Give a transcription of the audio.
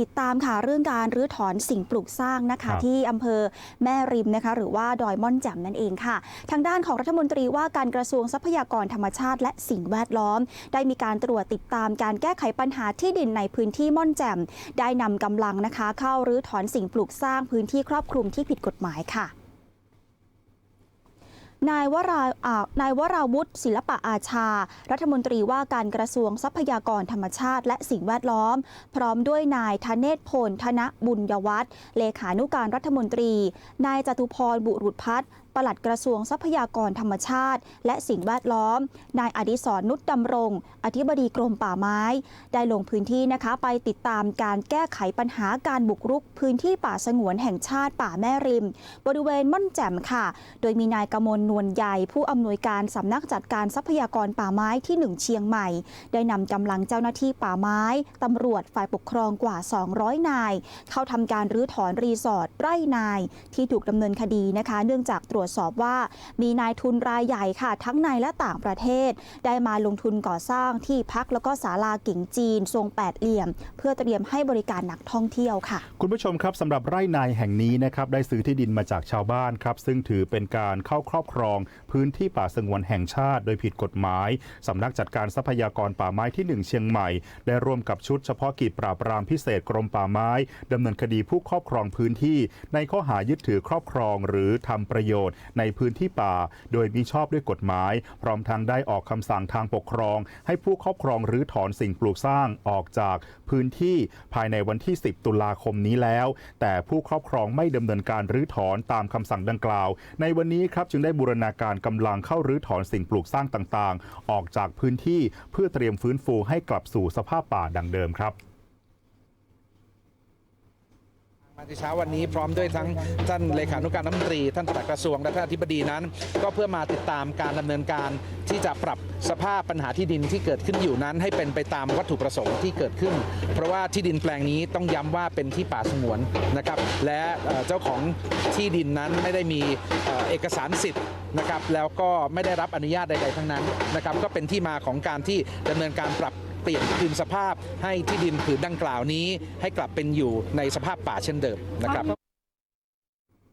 ติดตามค่ะเรื่องการรื้อถอนสิ่งปลูกสร้างนะคะครับที่อำเภอแม่ริมนะคะหรือว่าดอยม่อนแจ่มนั่นเองค่ะ ทางด้านของรัฐมนตรีว่าการกระทรวงทรัพยากรธรรมชาติ และสิ่งแวดล้อม ได้มีการตรวจติดตามการแก้ไขปัญหาที่ดินในพื้นที่ม่อนแจ่มได้นำกำลังนะคะ เข้ารื้อถอนสิ่งปลูกสร้างพื้นที่ครอบคลุมที่ผิดกฎหมายค่ะ นายวรานายวราวุฒิศิลปะอาชา รัฐมนตรีว่าการกระทรวงทรัพยากรธรรมชาติ และสิ่งแวดล้อม พร้อมด้วยนายธเนศพลธนบุญยวัฒน์เลขานุการรัฐมนตรี นายจตุพรบุรุษพัฒน์ ปลัดกระทรวงทรัพยากรธรรมชาติ และสิ่งแวดล้อม นายอดิศรนุชดำรง อธิบดีกรมป่าไม้ ได้ลงพื้นที่นะคะ ไปติดตามการแก้ไขปัญหาการบุกรุก พื้นที่ป่าสงวนแห่งชาติป่าแม่ริม บริเวณม่อนแจ่มค่ะ โดยมีนายกมลนวลใหญ่ผู้อำนวยการสำนักจัดการทรัพยากรป่าไม้ที่ 1 เชียงใหม่ ได้นำกำลังเจ้าหน้าที่ป่าไม้ตำรวจฝ่ายปกครองกว่า 200 นาย เข้าทำการรื้อถอนรีสอร์ทไร่นาย ที่ถูกดำเนินคดีนะคะ เนื่องจากตรวจวจสอบว่ามีนายทุนรายใหญ่ค่ะ ทั้งในและต่างประเทศ ได้มาลงทุนก่อสร้างที่พักแล้วก็ศาลากิ่งจีน ทรงแปดเหลี่ยม เพื่อเตรียมให้บริการนักท่องเที่ยวค่ะ คุณผู้ชมครับสำหรับไร่นายแห่งนี้นะครับได้ซื้อที่ดินมาจากชาวบ้านครับ ซึ่งถือเป็นการเข้าครอบครอง พื้นที่ป่าสงวนแห่งชาติ โดยผิดกฎหมายสำนักจัดการทรัพยากรป่าไม้ที่ 1 เชียงใหม่ ได้ร่วมกับชุดเฉพาะกิจปราบปรามพิเศษกรมป่าไม้ดำเนินคดีผู้ครอบครองพื้นที่ ในข้อหายึดถือครอบครอง หรือทำประโยชน์ในพื้นที่ป่า โดยมิชอบด้วยกฎหมาย พร้อมทั้งได้ออกคำสั่งทางปกครอง ให้ผู้ครอบครองหรือถอนสิ่งปลูกสร้างออกจากพื้นที่ภายในวันที่ 10 ตุลาคมนี้แล้ว แต่ผู้ครอบครองไม่ดำเนินการรื้อถอนตามคำสั่งดังกล่าว ในวันนี้ครับจึงได้บูรณาการกำลังเข้ารื้อถอนสิ่งปลูกสร้างต่างๆ ออกจากพื้นที่เพื่อเตรียมฟื้นฟูให้กลับสู่สภาพป่าดังเดิมครับ มาที่เช้าวันนี้พร้อมด้วยทั้งท่านเลขานุการรัฐมนตรี ท่านปลัดกระทรวงและท่านอธิบดีนั้น ก็เพื่อมาติดตามการดำเนินการที่จะปรับสภาพปัญหาที่ดินที่เกิดขึ้นอยู่นั้น ให้เป็นไปตามวัตถุประสงค์ที่เกิดขึ้น เพราะว่าที่ดินแปลงนี้ต้องย้ำว่าเป็นที่ป่าสงวนนะครับ และเจ้าของที่ดินนั้นไม่ได้มีเอ่อเอกสารสิทธิ์นะครับแล้วก็ไม่ได้รับอนุญาตใดๆทั้งนั้นนะครับก็เป็นที่มาของการที่ดำเนินการปรับ เปลี่ยนคืนสภาพให้ที่ดินผืนดังกล่าวนี้ให้กลับเป็นอยู่ในสภาพป่าเช่นเดิมนะครับ